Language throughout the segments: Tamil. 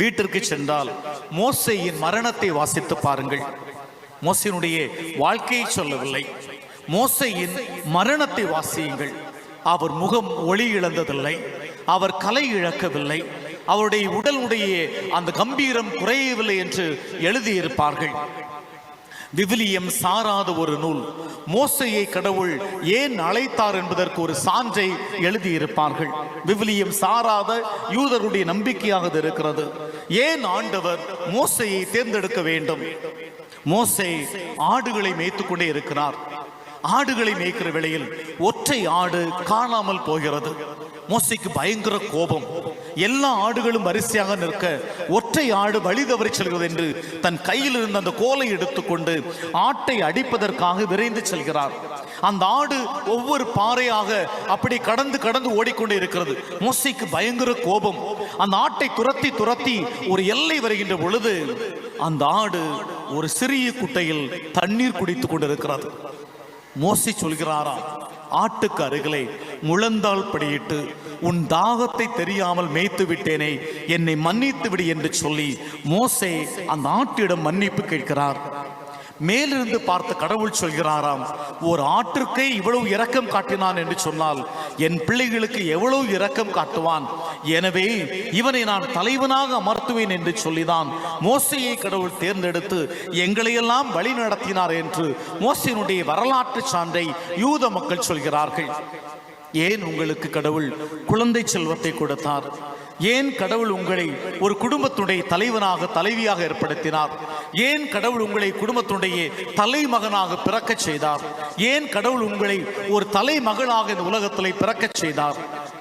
வீட்டிற்கு சென்றால் மோசையின் மரணத்தை வாசித்து பாருங்கள். மோசையினுடைய வாழ்க்கையை சொல்லவில்லை. மோசையின் மரணத்தை வாசியுங்கள். அவர் முகம் ஒளி இழந்ததில்லை. அவர் கலை இழக்கவில்லை. அவருடைய உடலுடைய அந்த கம்பீரம் குறையவில்லை என்று எழுதியிருப்பார்கள். விவிலியம் சாராத ஒரு நூல். மோசையை கடவுள் ஏன் அழைத்தார் என்பதற்கு ஒரு சான்றை எழுதியிருப்பார்கள். விவிலியம் சாராத யூதருடைய நம்பிக்கையாக இருக்கிறது. ஏன் ஆண்டவர் மோசையை தேர்ந்தெடுக்க வேண்டும்? மோசை ஆடுகளை மேய்த்து கொண்டே இருக்கிறார். ஆடுகளை மேய்க்கிற வேளையில் ஒற்றை ஆடு காணாமல் போகிறது. மோசைக்கு பயங்கர கோபம். எல்லா ஆடுகளும் வரிசையாக நிற்க ஒற்றை ஆடு வழி தவறி செல்கிறது என்று தன் கையில் இருந்த அந்த கோலை எடுத்துக்கொண்டு ஆட்டை அடிப்பதற்காக விரைந்து செல்கிறார். அந்த ஆடு ஒவ்வொரு பாறையாக அப்படி கடந்து கடந்து ஓடிக்கொண்டே இருக்கிறது. மோசைக்கு பயங்கர கோபம். அந்த ஆட்டை துரத்தி துரத்தி ஒரு எல்லை வருகின்ற பொழுது அந்த ஆடு ஒரு சிறிய குட்டையில் தண்ணீர் குடித்துக் கொண்டிருக்கிறது. மோசி சொல்கிறாராம் ஆட்டுக்கு அருகிலே முழந்தாள் படியிட்டு உன் தாகத்தை தெரியாமல் மேய்த்து விட்டேனே என்னை மன்னித்து விடு என்று சொல்லி மோசே அந்த ஆட்டிடம் மன்னிப்பு கேட்கிறார். மேலிருந்து பார்த்த கடவுள் சொல்கிறாராம் ஒரு ஆற்றுக்கே இவ்வளவு இரக்கம் காட்டினான் என்று சொன்னால் என் பிள்ளைகளுக்கு எவ்வளவு இரக்கம் காட்டுவான்? எனவே இவனை நான் தலைவனாக அமர்த்துவேன் என்று சொல்லிதான் மோசையை கடவுள் தேர்ந்தெடுத்து எங்களையெல்லாம் வழி நடத்தினார் என்று மோசையினுடைய வரலாற்று சான்றை யூத மக்கள் சொல்கிறார்கள். ஏன் உங்களுக்கு கடவுள் குழந்தை செல்வத்தை கொடுத்தார்? ஏன் கடவுள் உங்களை ஒரு குடும்பத்துடைய தலைவனாக தலைவியாக ஏற்படுத்தினார்? ஏன் கடவுள் உங்களை குடும்பத்துடைய தலைமகனாக பிறக்கச் செய்தார்? ஏன் கடவுள் உங்களை ஒரு தலைமகளாக இந்த உலகத்தில் பிறக்கச் செய்தார்?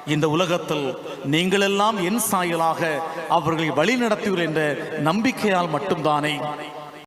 இந்த உலகத்தில் நீங்களெல்லாம் என் சாயலாக அவர்களை வழிநடத்துவீர் என்ற நம்பிக்கையால் மட்டும்தானே.